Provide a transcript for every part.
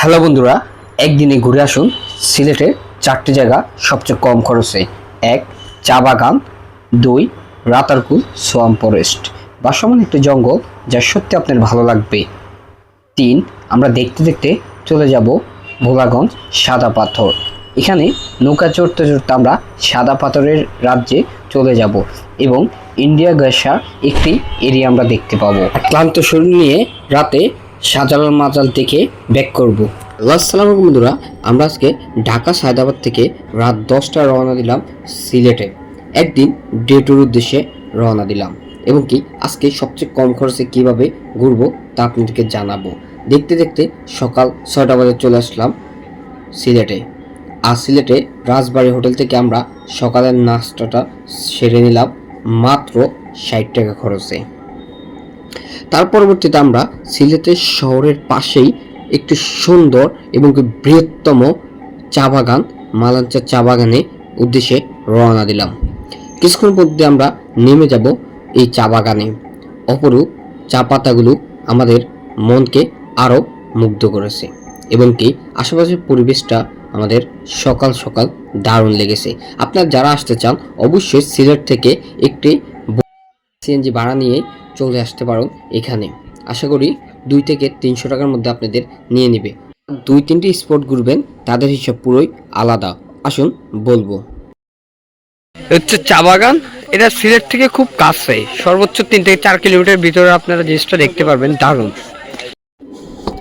Hello বন্ধুরা, একদিনে ঘুরে আসুন সিলেটের চারটি জায়গা সবচেয়ে কম খরচে। এক, চা বাগান। দুই, রাতারকুল, সোয়াম ফরেস্ট। বা সমান একটি জঙ্গল যা সত্যি আপনার ভালো লাগবে। তিন, আমরা দেখতে দেখতে চলে যাব ভোলাগঞ্জ সাদা পাথর। এখানে নৌকা চড়তে চড়তে আমরা সাদা পাথরের রাজ্যে চলে যাব এবং ইন্ডিয়া গ্যাসা একটি এরিয়া আমরা দেখতে পাবো। ক্লান্ত শরীর নিয়ে রাতে সাজালাল মাজাল থেকে ব্যাক করব। আল্লাহ, সালাম বন্ধুরা। আমরা আজকে ঢাকা সায়দাবাদ থেকে রাত দশটা রওনা দিলাম সিলেটে। একদিন ডে টুর উদ্দেশ্যে রওনা দিলাম। এবং কি, আজকে সবচেয়ে কম খরচে কীভাবে ঘুরবো তা আপনাদেরকে জানাব। দেখতে দেখতে সকাল ছয়টা বাজে চলে আসলাম সিলেটে। আর সিলেটে রাজবাড়ি হোটেল থেকে আমরা সকালের নাস্তাটা সেরে নিলাম মাত্র ষাট টাকা খরচে। তার পরবর্তীতে আমরা সিলেটের শহরের পাশেই একটি সুন্দর এবং বৃহত্তম চা বাগান, মালাঞ্চা চা বাগানে উদ্দেশ্যে রওনা দিলাম। কিছুক্ষণ মধ্যে আমরা নেমে যাব এই চা বাগানে। অপরূপ চা পাতাগুলো আমাদের মনকে আরও মুগ্ধ করেছে এবং কি আশেপাশের পরিবেশটা আমাদের সকাল সকাল দারুণ লেগেছে। আপনারা যারা আসতে চান, অবশ্যই সিলেট থেকে একটি সিএনজি ভাড়া নিয়ে চলে আসতে পারো এখানে। আশা করি দুই থেকে তিনশো টাকার মধ্যে আপনাদের নিয়ে নেবে। দুই তিনটি স্পট ঘুরবেন তাদের হিসাব পুরোই আলাদা। আসুন বলব। হচ্ছে চা বাগান। এটা সিলেট থেকে খুব কাছে। সর্বোচ্চ তিন থেকে চার কিলোমিটার ভিতরে আপনারা জিনিসটা দেখতে পারবেন। দারুণ।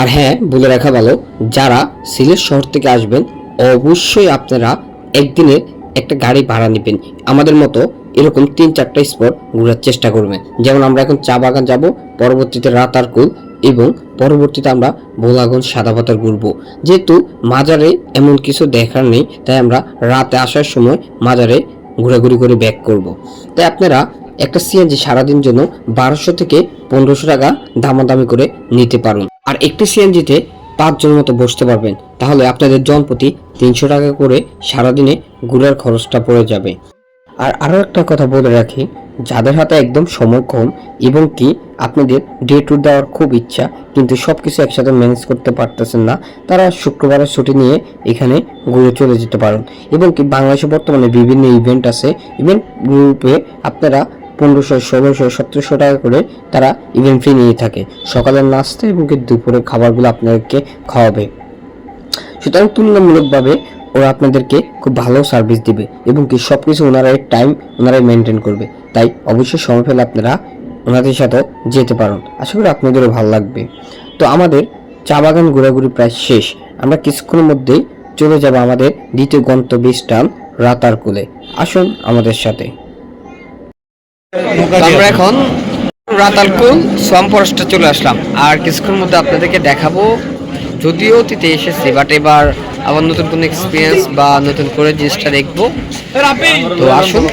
আর হ্যাঁ বলে রাখা ভালো যারা সিলেট শহর থেকে আসবেন অবশ্যই আপনারা একদিনের একটা গাড়ি ভাড়া নেবেন। আমাদের মতো এরকম তিন চারটা স্পট ঘোরার চেষ্টা করবেন যেমন আমরা এখন চা বাগান যাব, পরবর্তীতে রাতারকুল এবং পরবর্তীতে আমরা ভোলাগঞ্জ সাদা পাথর ঘুরবো। যেহেতু মাজারে এমন কিছু দেখার নেই, তাই আমরা রাতে আসার সময় মাজারে ঘোরাঘুরি করে ব্যাক করব। তাই আপনারা একটা সিএনজি সারাদিন জন্য বারোশো থেকে পনেরোশো টাকা দামাদামি করে নিতে পারুন। আর একটি সিএনজিতে পাঁচজন মতো বসতে পারবেন। তাহলে আপনাদের জনপ্রতি তিনশো টাকা করে সারাদিনে ঘোরার খরচটা পড়ে যাবে। আর আরও একটা কথা বলে রাখি, যাদের হাতে একদম সময় কম এবং কি আপনাদের ডে ট্যুর দেওয়ার খুব ইচ্ছা, কিন্তু সব কিছু একসাথে ম্যানেজ করতে পারতেছেন না, তারা শুক্রবারের ছুটি নিয়ে এখানে ঘুরে চলে যেতে পারেন। এবং কি বাংলাদেশে বর্তমানে বিভিন্ন ইভেন্ট আছে ইভেন্ট গ্রুপে আপনারা পনেরোশো, ষোলোশো, সতেরোশো টাকা করে তারা ইভেন্ট ফি নিয়ে থাকে। সকালের নাস্তা এবং কি দুপুরের খাবারগুলো আপনাদেরকে খাওয়াবে। সুতরাং তুলনামূলকভাবে ওরা আপনাদেরকে খুব ভালো সার্ভিস দিবে এবং কি সব কিছু ওনারাই টাইম ওনারাই মেনটেন করবে। তাই অবশ্যই সময় পেলে আপনারা ওনাদের সাথেও যেতে পারেন। আশা করি আপনাদেরও ভালো লাগবে। তো আমাদের চা বাগান ঘোরাঘুরি প্রায় শেষ। আমরা কিছুক্ষণের মধ্যেই চলে যাব আমাদের দ্বিতীয় গন্তব্য স্থান রাতারকুলে আসুন আমাদের সাথে। আমরা এখন রাতালকুল সোয়াম ফরেস্টে চলে আসলাম। আর কিছুক্ষণ মধ্যে আপনাদেরকে দেখাবো যদিও অতীতে এসেছি বাট এবার আবার নতুন কোনো এক্সপিরিয়েন্স বা নতুন করে জিনিসটা দেখব। তো আসুন,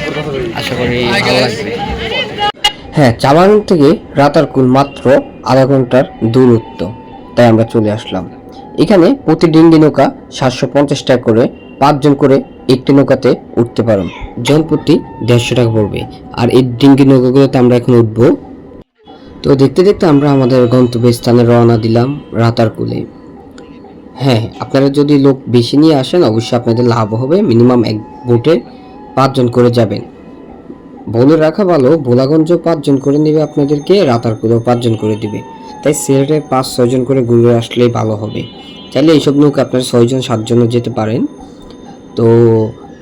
আশা করি ভালো লাগবে। হ্যাঁ চা বাগান থেকে রাতারকুল মাত্র আধা ঘণ্টার দূরত্ব, তাই আমরা চলে আসলাম। এখানে প্রতি ডিঙ্গি নৌকা সাতশো পঞ্চাশ টাকা করে পাঁচজন করে একটি নৌকাতে উঠতে পারেন জন প্রতি দেড়শো টাকা পড়বে। আর এই ডিঙ্গি নৌকাগুলোতে আমরা এখন উঠবো। তো দেখতে দেখতে আমরা আমাদের গন্তব্য স্থানে রওনা দিলাম রাতারকুলে। হ্যাঁ আপনারা যদি লোক বেশি নিয়ে আসেন, অবশ্যই আপনাদের লাভ হবে। মিনিমাম এক বোটে পাঁচজন করে যাবেন। বলে রাখা ভালো ভোলাগঞ্জ পাঁচজন করে নেবে আপনাদেরকে রাতারকুলেও পাঁচজন করে দিবে। তাই সিলেটে পাঁচ ছয়জন করে ঘুরে আসলেই ভালো হবে। চাইলে এইসব নৌকা আপনারা ছয়জন সাতজনও যেতে পারেন। তো,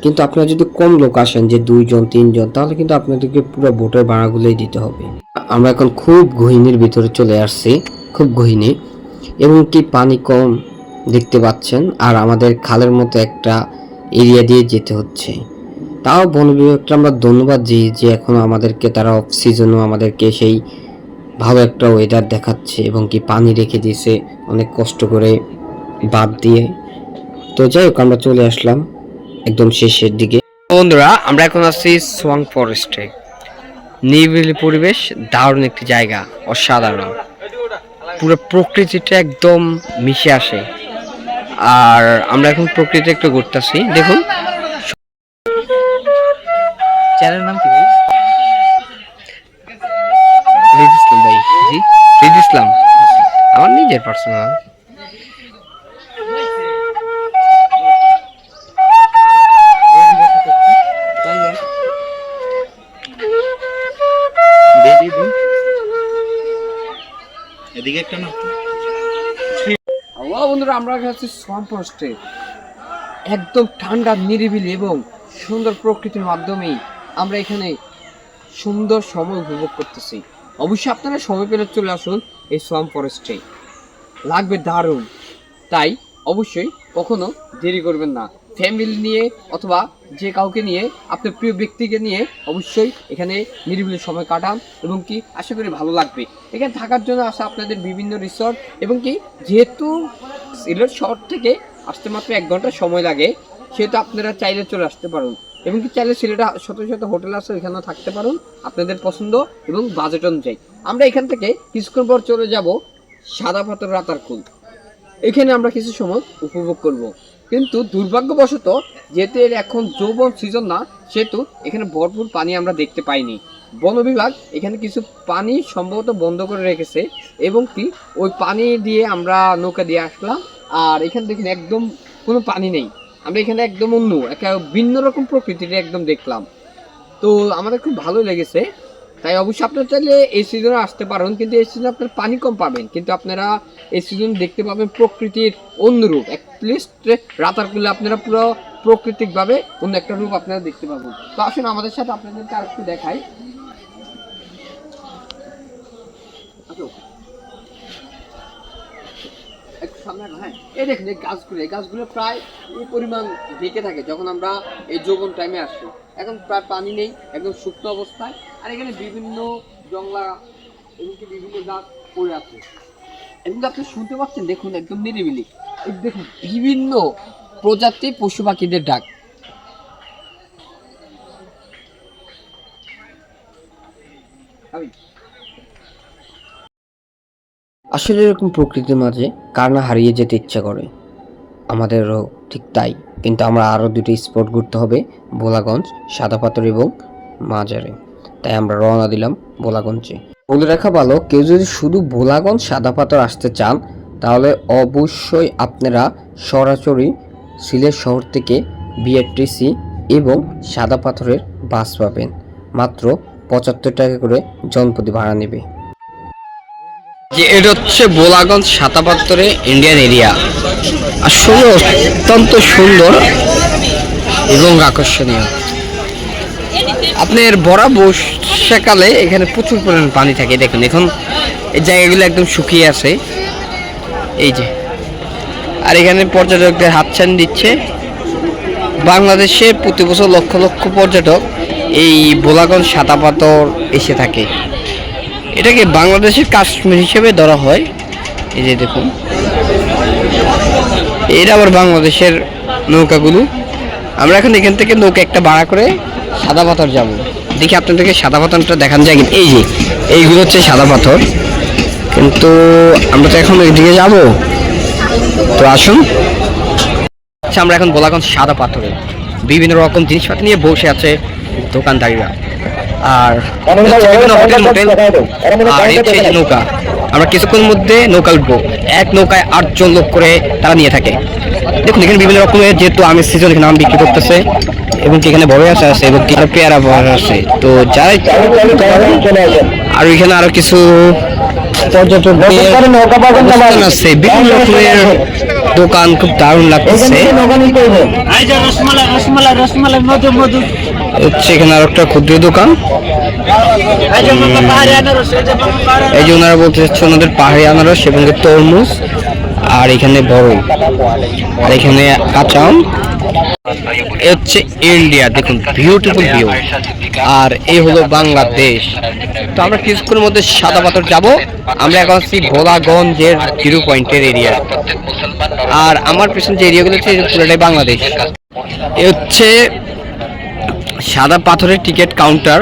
কিন্তু আপনারা যদি কম লোক আসেন, যে দুইজন তিনজন তাহলে কিন্তু আপনাদেরকে পুরো বোটের ভাড়াগুলোই দিতে হবে। আমরা এখন খুব গহিনীর ভিতরে চলে আসছি, খুব গহিনী। এবং কি পানি কম দেখতে পাচ্ছেন, আর আমাদের খালের মতো একটা এরিয়া দিয়ে যেতে হচ্ছে। তাও বন বিভাগকে আমরা ধন্যবাদ দিই যে এখন আমাদেরকে, তারা অফ সিজনও আমাদেরকে সেই ভালো একটা ওয়েদার দেখাচ্ছে এবং কি পানি রেখে দিয়েছে, অনেক কষ্ট করে বাদ দিয়ে। তো যাই হোক, আমরা চলে আসলাম একদম শেষের দিকে। বন্ধুরা, আমরা এখন আছি সোয়াং ফরেস্টে নিরিবিলি পরিবেশ, দারুণ একটি জায়গা, অসাধারণ। পুরো প্রকৃতিটা একদম মিশে আসে। আর আমরা এখন প্রকৃতি একটু ঘুরতেছি দেখুন। চ্যানেল নাম কি ভাই? রিদ ইসলাম ভাই। জি ইসলাম। আমার নিজের পার্সোনাল এদিকে একটা না বন্ধুরা, আমরা আছি সোয়াম্প ফরেস্টে একদম ঠান্ডা, নিরিবিলি এবং সুন্দর প্রকৃতির মাধ্যমেই আমরা এখানে সুন্দর সময় উপভোগ করতেছি। অবশ্যই আপনারা সময় পেলে চলে আসুন এই সোয়াম্প ফরেস্টে লাগবে দারুণ। তাই অবশ্যই কখনো দেরি করবেন না। ফ্যামিলি নিয়ে অথবা যে কাউকে নিয়ে, আপনার প্রিয় ব্যক্তিকে নিয়ে অবশ্যই এখানে নিরিবিলি সময় কাটান এবং কি আশা করি ভালো লাগবে। এখানে থাকার জন্য আসা আপনাদের বিভিন্ন রিসর্ট এবং কি যেহেতু সিলেট শহর থেকে আসতে মাত্র এক ঘণ্টা সময় লাগে, সেহেতু আপনারা চাইলে চলে আসতে পারুন। এবং কি চাইলে সিলেটে শত শত হোটেল আছে এখানেও থাকতে পারুন, আপনাদের পছন্দ এবং বাজেট অনুযায়ী। আমরা এখান থেকে কিছুক্ষণ পর চলে যাব সাদা পাথর রাতারকুল। এখানে আমরা কিছু সময় উপভোগ করব। কিন্তু দুর্ভাগ্যবশত, যেহেতু এর এখন যৌবন সিজন না, সেহেতু এখানে ভরপুর পানি আমরা দেখতে পাইনি। বন বিভাগ এখানে কিছু পানি সম্ভবত বন্ধ করে রেখেছে এবং কি ওই পানি দিয়ে আমরা নৌকা দিয়ে আসলাম। আর এখানে দেখুন একদম কোনো পানি নেই। আমরা এখানে একদম অন্য, একটা ভিন্ন রকম প্রকৃতিটা একদম দেখলাম। তো আমাদের খুব ভালো লেগেছে। তাই অবশ্যই আপনারা চাইলে এই সিজনে আসতে পারেন, কিন্তু এই সিজনে আপনার পানি কম পাবেন। কিন্তু আপনারা এই সিজন দেখতে পাবেন প্রকৃতির অন্যরূপ অ্যাটলিস্ট রাতার করলে আপনারা পুরো প্রাকৃতিকভাবে অন্য একটা রূপ আপনারা দেখতে পাবেন। তো আসুন আমাদের সাথে আপনাদেরকে আর একটু দেখাই আসো। একটু সামনে আসো, হ্যাঁ এই দেখুন, এই গাছগুলো এই গাছগুলো প্রায় এই পরিমাণ ঢেকে থাকে যখন আমরা এই যৌবন টাইমে আসি। এখন প্রায় পানি নেই, একদম শুকনো অবস্থায়। আর এখানে বিভিন্ন জংলা এমনকি বিভিন্ন গাছ পড়ে আছে। এবং আপনি শুনতে পাচ্ছেন, দেখুন, একদম নিরিবিলি। দেখুন, বিভিন্ন প্রজাতির পশু পাখিদের ডাক। আমি আসলে এরকম প্রকৃতির মাঝে কার না হারিয়ে যেতে ইচ্ছা করে? আমাদেরও ঠিক তাই। কিন্তু আমরা আরও দুটি স্পট ঘুরতে হবে, ভোলাগঞ্জ, সাদা পাথর এবং মাজারে। তাই আমরা রওনা দিলাম ভোলাগঞ্জে। বলে রাখা ভালো কেউ যদি শুধু ভোলাগঞ্জ, সাদা পাথর আসতে চান, তাহলে অবশ্যই আপনারা সরাসরি সিলেট শহর থেকে বিআরটিসি এবং সাদা পাথরের বাস পাবেন। মাত্র পঁচাত্তর টাকা করে জনপ্রতি ভাড়া নেবে। যে এটা হচ্ছে বোলাগঞ্জ সাতাপাত্তরে ইন্ডিয়ান এরিয়া। আর আসলে অত্যন্ত সুন্দর এবং আকর্ষণীয়। আপনার বড়া বর্ষাকালে এখানে প্রচুর পরিমাণ পানি থাকে, দেখুন। এখন এই জায়গাগুলো একদম শুকিয়ে আছে। এই যে। আর এখানে পর্যটকদের হাতছানি দিচ্ছে। বাংলাদেশে প্রতি বছর লক্ষ লক্ষ পর্যটক এই বোলাগঞ্জ সাতাপাতর এসে থাকে। এটাকে বাংলাদেশের কাশ্মীর হিসেবে ধরা হয়। এই যে দেখুন। এটা আবার বাংলাদেশের নৌকাগুলো। আমরা এখন এখান থেকে নৌকা একটা ভাড়া করে সাদা পাথর যাব। দেখি আপনাদেরকে সাদা পাথরটা দেখান যায় কিন্তু এই যে, এইগুলো হচ্ছে সাদা পাথর। কিন্তু আমরা তো এখন এদিকে যাব। তো আসুন। আচ্ছা আমরা এখন বলাগঞ্জ সাদা পাথরে বিভিন্ন রকম জিনিসপাতি নিয়ে বসে আছে দোকানদারিরা। আর বিভিন্ন হোটেল মোটেল আর হচ্ছে নৌকা। আমরা কিছুক্ষণ মধ্যে নৌকা উঠবো। এক নৌকায় আটজন লোক করে তারা নিয়ে থাকে। দেখুন এখানে বিভিন্ন রকমের যেহেতু আমের সিজন এখানে আম বিক্রি করতেছে এবং এখানে বড় আশা আছে এবং কি আরও পেয়ারা বড় আছে তো যারাই আর এখানে আরও কিছু পর্যটকদের আছে। বিভিন্ন রকমের দোকান খুব দারুণ লাগতেছে। হচ্ছে এখানে আর একটা ক্ষুদ্র দোকান। এই যে ওনারা বলতে চাচ্ছে ওনাদের পাহাড়ি আনারস এবং তরমুজ আর এখানে বড় আর এখানে কাঁচা আম হচ্ছে ইন্ডিয়া দেখুন বিউটিফুল ভিউ আর এই হলো বাংলাদেশ। তো আমরা কিছুক্ষণের মধ্যে সাদা পাথর যাব। আমরা এখন আছি ভোলাগঞ্জের জিরো পয়েন্টের এরিয়া আর আমার পিছনে যে এরিয়াগুলো এটা পুরোটাই বাংলাদেশ। এ হচ্ছে সাদা পাথরের টিকিট কাউন্টার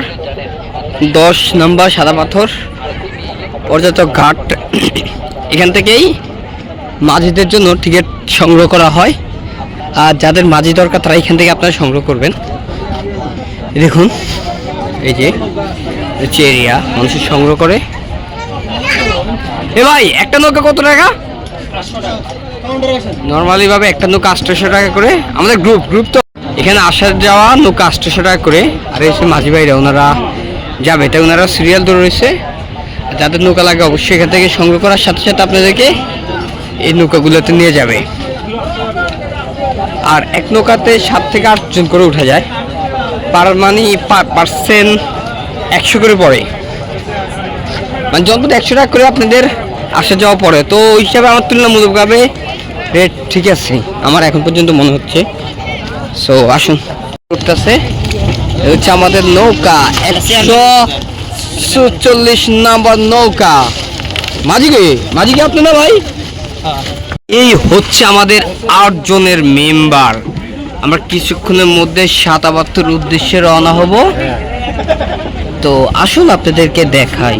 দশ নম্বর সাদা পাথর পর্যটক ঘাট। এখান থেকেই মাঝিদের জন্য টিকিট সংগ্রহ করা হয়। আর যাদের মাঝি দরকার তারা এখান থেকে আপনারা সংগ্রহ করবেন। দেখুন, এই যে, হচ্ছে এরিয়া মানুষের সংগ্রহ করে। এ ভাই, একটা নৌকা কত টাকা? নর্মালি ভাবে একটা নৌকা আটশোশো টাকা করে। আমাদের গ্রুপ গ্রুপ তো এখানে আসা যাওয়া নৌকা আটশোশো টাকা করে। আর এসে মাঝি ভাইরা, ওনারা যাবে। তাই ওনারা সিরিয়াল ধরে রয়েছে। যাদের নৌকা লাগে অবশ্যই এখান থেকে সংগ্রহ করার সাথে সাথে আপনাদেরকে এই নৌকাগুলোতে নিয়ে যাবে। আর এক নৌকাতে সাত থেকে আটজন করে উঠা যায়। পার মানে পার্সেন্ট একশো করে পড়ে। মানে জনপদ একশো টাকা করে আপনাদের আসা যাওয়া পড়ে। তো ওই হিসাবে আমার তুলনামূলকভাবে রেট ঠিক আছে, আমার এখন পর্যন্ত মনে হচ্ছে। সো আসুন। করতেছে হচ্ছে আমাদের নৌকা, একশো সুচল্লিশ নাম্বার নৌকা। মাঝিকে মাঝিকে আপনি না ভাই? এই হচ্ছে আমাদের আট জনের মেম্বার। আমরা কিছুক্ষণের মধ্যে সাতাবাত্তর উদ্দেশ্যে রওনা হব। তো আসুন আপনাদেরকে দেখাই।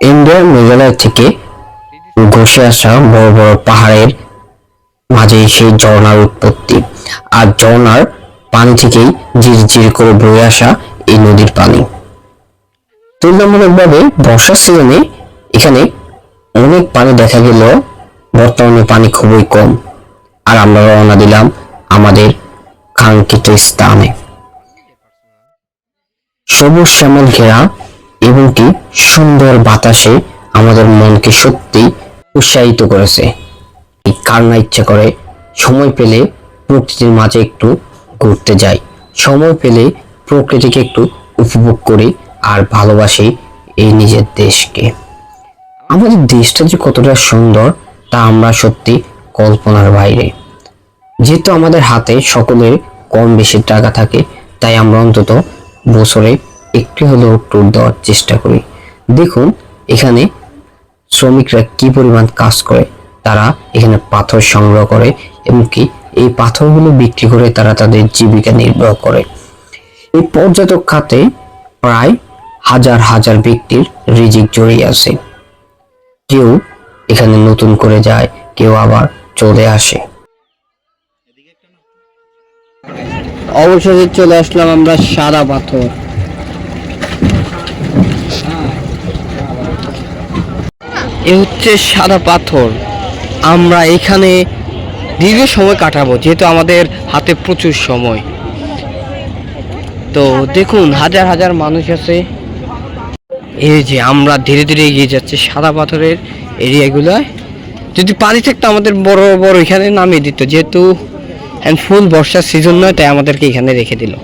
ইন্ডিয়ার মেঘালয় থেকে ঘষে আসা বড় বড় পাহাড়ের মাঝে সেই ঝর্ণার উৎপত্তি। আর ঝর্ণার পানি থেকেই ঝিরঝির করে বয়ে আসা এই নদীর পানি। তুলনামূলকভাবে বর্ষার সিজনে এখানে অনেক পানি দেখা গেলেও বর্তমানে পানি খুবই কম। আর আমরা রওনা দিলাম আমাদের কাঙ্ক্ষিত স্থানে। সবুজ শ্যামল ঘেরা এবং কি সুন্দর বাতাসে আমাদের মনকে সত্যি উৎসাহিত করেছে। কার না ইচ্ছা করে সময় পেলে প্রকৃতির মাঝে একটু ঘুরতে যাই। সময় পেলে প্রকৃতিকে একটু উপভোগ করি আর ভালোবাসি এই নিজের দেশকে। আমাদের দেশটা যে কতটা সুন্দর তা আমরা সত্যি কল্পনার বাইরে। যেহেতু আমাদের হাতে সকলের কম বেশি টাকা থাকে, তাই আমরা অন্তত বছরে একটি হলেও ট্যুর দেওয়ার চেষ্টা করি। দেখুন, এখানে শ্রমিকরা কি পরিমাণ কাজ করে, তারা এখানে পাথর সংগ্রহ করে এমনকি এই পাথরগুলো বিক্রি করে তারা তাদের জীবিকা নির্বাহ করে। এই পর্যটক খাতে প্রায় হাজার হাজার ব্যক্তির রিজিক জড়িয়ে আছে। কেউ এখানে নতুন করে যায়, কেউ আবার চলে আসে। অবশেষে চলে আসলাম আমরা সাদা পাথর। এ হচ্ছে সাদা পাথর। আমরা এখানে দীর্ঘ সময় কাটাবো, যেহেতু আমাদের হাতে প্রচুর সময়। তো দেখুন, হাজার হাজার মানুষ আছে। এই যে আমরা ধীরে ধীরে এগিয়ে যাচ্ছি সাদা পাথরের এরিয়াগুলোয় যদি পানি থাকতো, আমাদের বড় বড় এখানে নামিয়ে দিত। যেহেতু ফুল বর্ষার সিজন নয়, তাই আমাদেরকে এখানে রেখে দিল।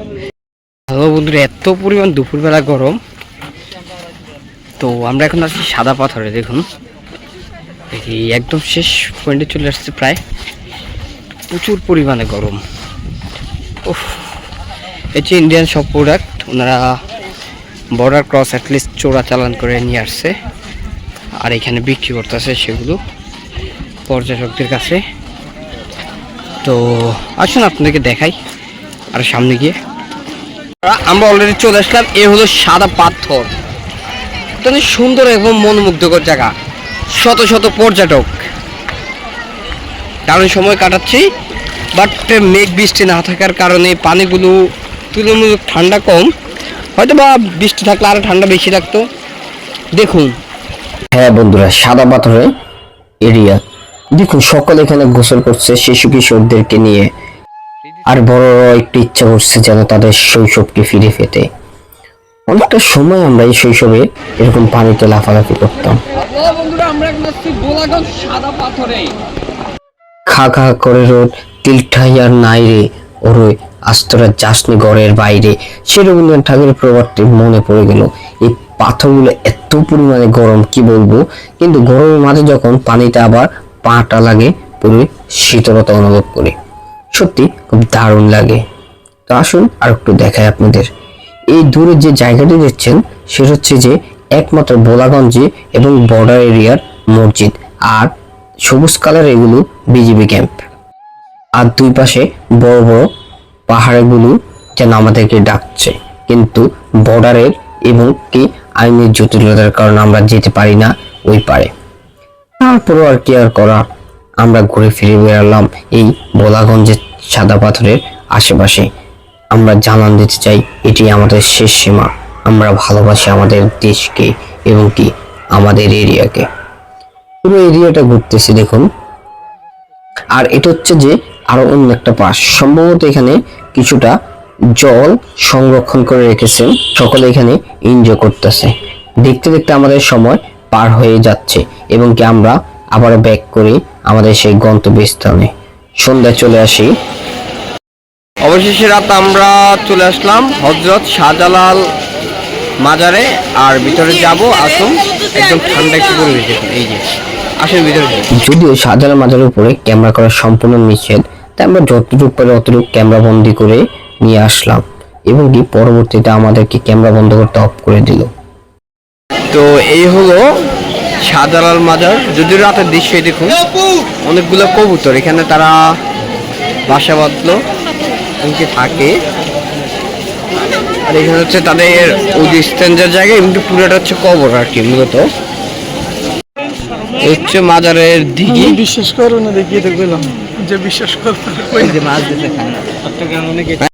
হ্যালো বন্ধুরা, এত পরিমাণ দুপুরবেলা গরম। তো আমরা এখন আসছি সাদা পাথরে, দেখুন। দেখি, একদম শেষ পয়েন্টে চলে আসছে প্রায়। প্রচুর পরিমাণে গরম। উফ হচ্ছে ইন্ডিয়ান সব প্রোডাক্ট ওনারা বর্ডার ক্রস অ্যাটলিস্ট চোরা চালান করে নিয়ে আসছে। আর এখানে বিক্রি করতেছে সেগুলো পর্যটকদের কাছে। তো আসুন আপনাদেরকে দেখাই আর সামনে গিয়ে। আমরা অলরেডি চলে আসলাম, এ হলো সাদা পাথর। অনেক সুন্দর এবং মনোমুগ্ধকর জায়গা। শত শত পর্যটক। দারুণ সময় কাটাচ্ছি বাট মেঘ বৃষ্টি না থাকার কারণে পানিগুলো তুলনামূলক ঠান্ডা কম। হয়তো বা বৃষ্টি থাকলে আরও ঠান্ডা বেশি লাগতো। দেখুন হ্যাঁ বন্ধুরা সাদা পাথরের এরিয়া। দেখুন সকলে এখানে গোসল করছে শিশু কিশোরদেরকে নিয়ে। আর বড় একটু ইচ্ছা করছে যেন তাদের শৈশবকে ফিরে পেতে। অনেকটা সময় আমরা এই শৈশবে এরকম পানিতে লাফালাফি করতাম। পাথরে। খা খা করে রোদ তিলঠাই আর নাই রে। ওরে আস্তরা যাসনি ঘরের বাইরে। সে রবীন্দ্রনাথ ঠাকুরের প্রবাদটি মনে পড়ে গেল। এই পাথরগুলো এত পরিমাণে গরম, কি বলব? কিন্তু গরমের মাঝে যখন পানিতে আবার পাটা লাগে, পুরো শীতলতা অনুভব করি। সত্যি খুব দারুণ লাগে। তো আসুন আর একটু দেখাই আপনাদের। এই দূরে যে জায়গাটি দেখছেন, সেটা হচ্ছে যে একমাত্র বোলাগঞ্জে এবং বর্ডার এরিয়ার মসজিদ, আর সবুজ কালার এগুলো বিজিবি ক্যাম্প আর দুই পাশে বড় বড় পাহাড়গুলো যেন আমাদেরকে ডাকছে। কিন্তু বর্ডারের এবং কি আইনের জটিলতার কারণে আমরা যেতে পারি না ওই পারে। তারপরেও আর কি আর করা? আমরা ঘুরে ফিরে বেড়ালাম এই বোলাগঞ্জের সাদা পাথরের আশেপাশে। আমরা জানান দিতে চাই, এটি আমাদের শেষ সীমা। আমরা ভালোবাসি আমাদের দেশকে এবং কি আমাদের এরিয়াকে। পুরো এরিয়াটা ঘুরতেছি, দেখুন। আর এটা হচ্ছে যে আরও অন্য একটা পাশ। সম্ভবত এখানে কিছুটা জল সংরক্ষণ করে রেখেছেন। সকলে এখানে এনজয় করতেছে। দেখতে দেখতে আমাদের সময় পার হয়ে যাচ্ছে এবং কি আমরা আবার ব্যাক করি আমাদের সেই গন্তব্যস্থানে। সন্ধ্যায় চলে আসি। অবশেষে রাত আমরা চলে আসলাম হজরত শাহজালাল মাজারে আর ভিতরে যাব আসুন। একদম ঠান্ডা একটু পরিবেশ দেখুন এই যে আসুন ভিতরে যদিও শাহজালাল মাজারের উপরে ক্যামেরা করা সম্পূর্ণ নিষেধ তাই আমরা যতটুকু পারি অতটুকু ক্যামেরা বন্দি করে নিয়ে আসলাম এবং কি পরবর্তীতে আমাদেরকে ক্যামেরা বন্ধ করতে অফ করে দিল। তো এই হলো শাহজালাল মাজার। যদিও রাতের দৃশ্যই দেখুন, অনেকগুলো কবুতর। এখানে তারা বাসা বাঁধলো, এমনকি থাকে। আর এখানে হচ্ছে তাদের অধিস্থানের জায়গা এমনি পুরোটা হচ্ছে কবর আর কি, মূলত। হচ্ছে মাজারের দিঘি। বিশ্বাস করো না, দেখিয়ে তো গেলাম যে বিশ্বাস করো যে মাছ দিতে খায়